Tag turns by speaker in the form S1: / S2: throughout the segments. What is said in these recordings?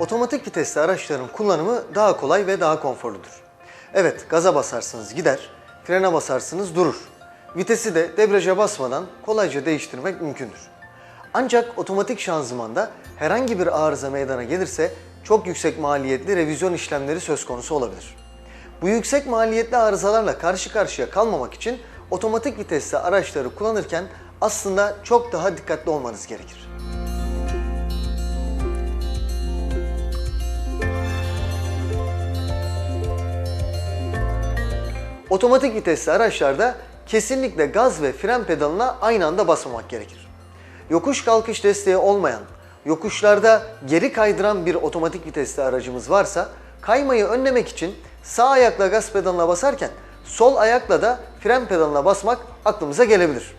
S1: Otomatik vitesli araçların kullanımı daha kolay ve daha konforludur. Evet, gaza basarsınız gider, frene basarsınız durur. Vitesi de debriyaja basmadan kolayca değiştirmek mümkündür. Ancak otomatik şanzımanda herhangi bir arıza meydana gelirse çok yüksek maliyetli revizyon işlemleri söz konusu olabilir. Bu yüksek maliyetli arızalarla karşı karşıya kalmamak için otomatik vitesli araçları kullanırken aslında çok daha dikkatli olmanız gerekir. Otomatik vitesli araçlarda kesinlikle gaz ve fren pedalına aynı anda basmamak gerekir. Yokuş kalkış desteği olmayan, yokuşlarda geri kaydıran bir otomatik vitesli aracımız varsa kaymayı önlemek için sağ ayakla gaz pedalına basarken sol ayakla da fren pedalına basmak aklımıza gelebilir.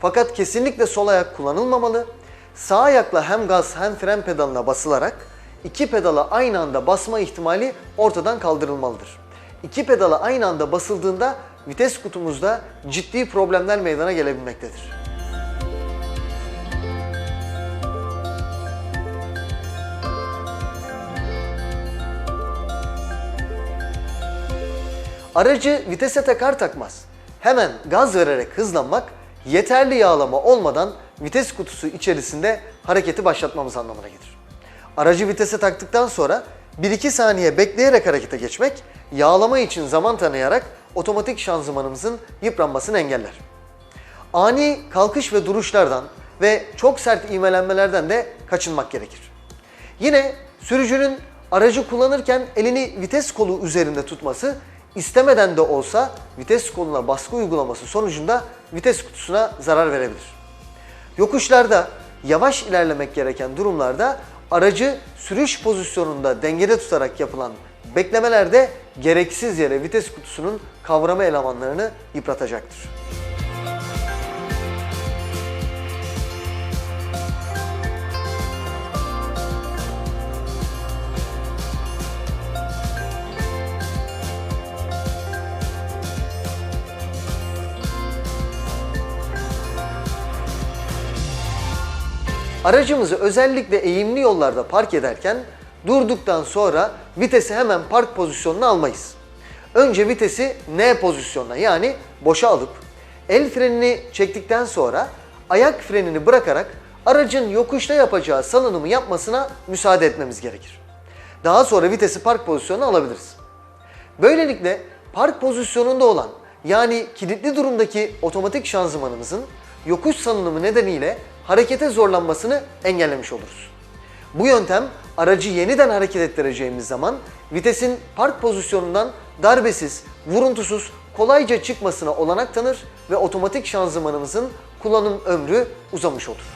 S1: Fakat kesinlikle sol ayak kullanılmamalı. Sağ ayakla hem gaz hem fren pedalına basılarak iki pedala aynı anda basma ihtimali ortadan kaldırılmalıdır. İki pedala aynı anda basıldığında vites kutumuzda ciddi problemler meydana gelebilmektedir. Aracı vitese takar takmaz hemen gaz vererek hızlanmak yeterli yağlama olmadan vites kutusu içerisinde hareketi başlatmamız anlamına gelir. Aracı vitese taktıktan sonra 1-2 saniye bekleyerek harekete geçmek yağlama için zaman tanıyarak otomatik şanzımanımızın yıpranmasını engeller. Ani kalkış ve duruşlardan ve çok sert ivmelenmelerden de kaçınmak gerekir. Yine sürücünün aracı kullanırken elini vites kolu üzerinde tutması istemeden de olsa vites koluna baskı uygulaması sonucunda vites kutusuna zarar verebilir. Yokuşlarda yavaş ilerlemek gereken durumlarda aracı sürüş pozisyonunda dengede tutarak yapılan beklemelerde gereksiz yere vites kutusunun kavrama elemanlarını yıpratacaktır. Aracımızı özellikle eğimli yollarda park ederken durduktan sonra vitesi hemen park pozisyonuna almayız. Önce vitesi N pozisyonuna yani boşa alıp el frenini çektikten sonra ayak frenini bırakarak aracın yokuşta yapacağı salınımı yapmasına müsaade etmemiz gerekir. Daha sonra vitesi park pozisyonuna alabiliriz. Böylelikle park pozisyonunda olan yani kilitli durumdaki otomatik şanzımanımızın yokuş salınımı nedeniyle harekete zorlanmasını engellemiş oluruz. Bu yöntem aracı yeniden hareket ettireceğimiz zaman vitesin park pozisyonundan darbesiz, vuruntusuz, kolayca çıkmasına olanak tanır ve otomatik şanzımanımızın kullanım ömrü uzamış olur.